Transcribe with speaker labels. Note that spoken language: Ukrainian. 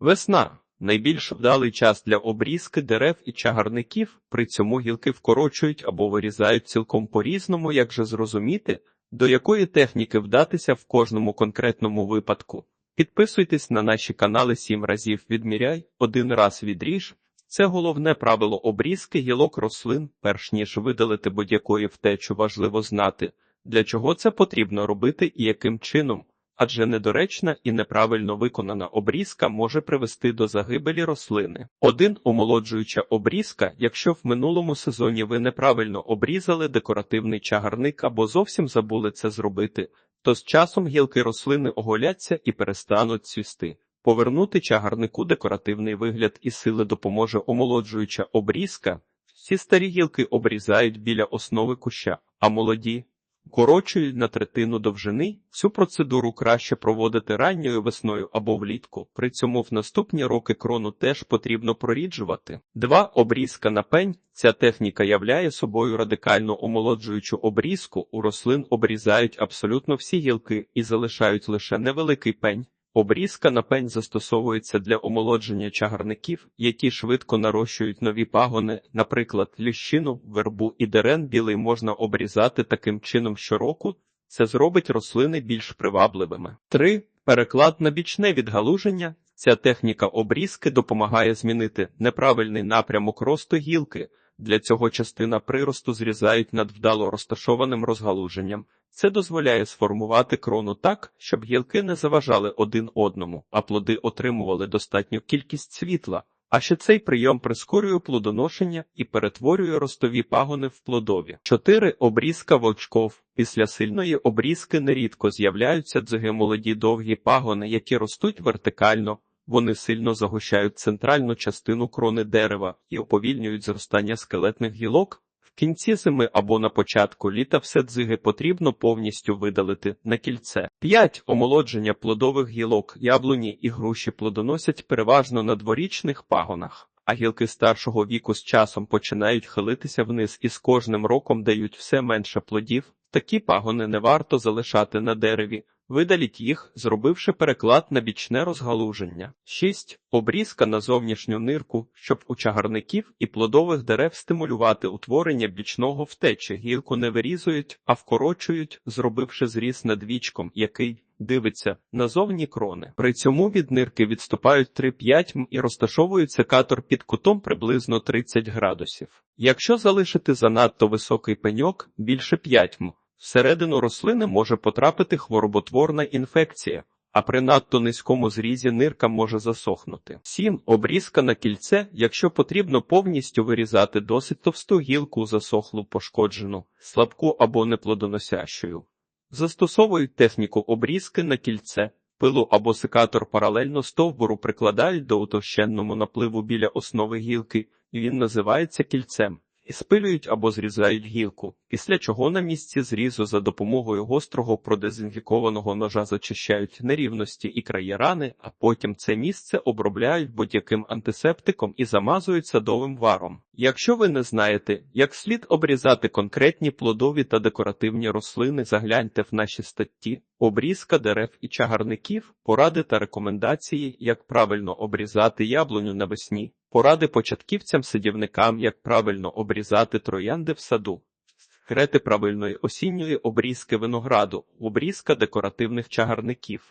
Speaker 1: Весна найбільш вдалий час для обрізки дерев і чагарників, при цьому гілки вкорочують або вирізають цілком по-різному, як же зрозуміти, до якої техніки вдатися в кожному конкретному випадку. Підписуйтесь на наші канали сім разів відміряй, один раз відріж. Це головне правило обрізки гілок рослин, перш ніж видалити будь-якої втечу, важливо знати, для чого це потрібно робити і яким чином, адже недоречна і неправильно виконана обрізка може привести до загибелі рослини. Один омолоджуюча обрізка, якщо в минулому сезоні ви неправильно обрізали декоративний чагарник або зовсім забули це зробити, то з часом гілки рослини оголяться і перестануть цвісти. Повернути чагарнику декоративний вигляд і сили допоможе омолоджуюча обрізка. Всі старі гілки обрізають біля основи куща, а молоді корочують на третину довжини. Цю процедуру краще проводити ранньою весною або влітку. При цьому в наступні роки крону теж потрібно проріджувати. Два обрізка на пень. Ця техніка являє собою радикально омолоджуючу обрізку. У рослин обрізають абсолютно всі гілки і залишають лише невеликий пень. Обрізка на пень застосовується для омолодження чагарників, які швидко нарощують нові пагони, наприклад, ліщину, вербу і дерен білий можна обрізати таким чином щороку. Це зробить рослини більш привабливими. 3. Переклад на бічне відгалуження. Ця техніка обрізки допомагає змінити неправильний напрямок росту гілки. Для цього частина приросту зрізають над вдало розташованим розгалуженням. Це дозволяє сформувати крону так, щоб гілки не заважали один одному, а плоди отримували достатню кількість світла. А ще цей прийом прискорює плодоношення і перетворює ростові пагони в плодові. 4. Обрізка волчков. Після сильної обрізки нерідко з'являються дзиги молоді довгі пагони, які ростуть вертикально. Вони сильно загущають центральну частину крони дерева і уповільнюють зростання скелетних гілок. В кінці зими або на початку літа все дзиги потрібно повністю видалити на кільце. 5. Омолодження плодових гілок, яблуні і груші плодоносять переважно на дворічних пагонах, а гілки старшого віку з часом починають хилитися вниз і з кожним роком дають все менше плодів. Такі пагони не варто залишати на дереві. Видаліть їх, зробивши переклад на бічне розгалуження. 6. Обрізка на зовнішню нирку, щоб у чагарників і плодових дерев стимулювати утворення бічного втечі. Гілку не вирізують, а вкорочують, зробивши зріз над вічком, який дивиться на зовні крони. При цьому від нирки відступають 3-5 м і розташовують секатор під кутом приблизно 30 градусів. Якщо залишити занадто високий пеньок більше 5 м, Всередину рослини може потрапити хвороботворна інфекція, а при надто низькому зрізі нирка може засохнути. 7. Обрізка на кільце, якщо потрібно повністю вирізати досить товсту гілку засохлу пошкоджену, слабку або неплодоносящою. Застосовують техніку обрізки на кільце, пилу або секатор паралельно стовбуру прикладають до утовщенному напливу біля основи гілки, він називається кільцем і спилюють або зрізають гілку, після чого на місці зрізу за допомогою гострого продезінфікованого ножа зачищають нерівності і краї рани, а потім це місце обробляють будь-яким антисептиком і замазують садовим варом. Якщо ви не знаєте, як слід обрізати конкретні плодові та декоративні рослини, загляньте в наші статті. Обрізка дерев і чагарників, поради та рекомендації, як правильно обрізати яблуню навесні, поради початківцям-садівникам, як правильно обрізати троянди в саду, секрети правильної осінньої обрізки винограду, обрізка декоративних чагарників.